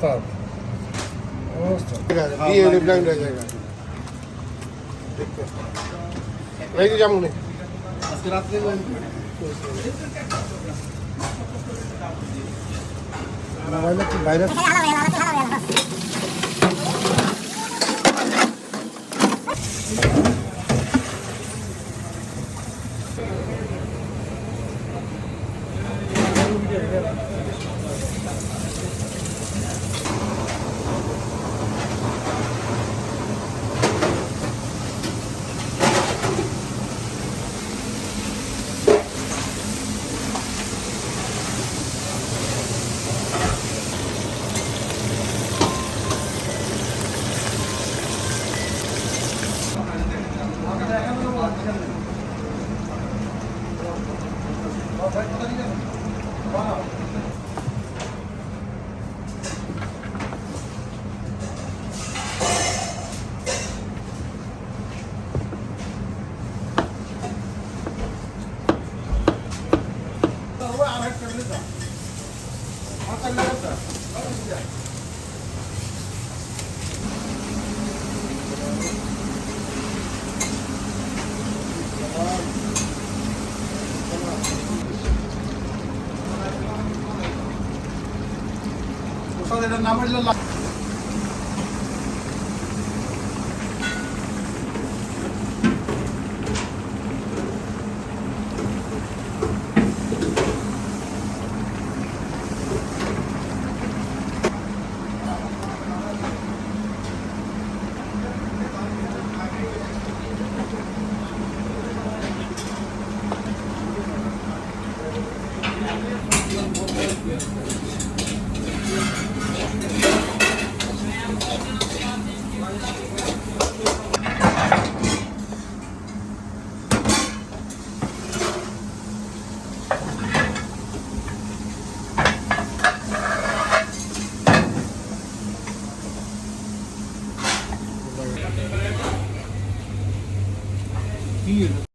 ওস্তাদ আজকে রাত্রে ভাইরাস Yeah. هو على هكذا هكذا هكذا அதோட தமிழ்ல Thank you. years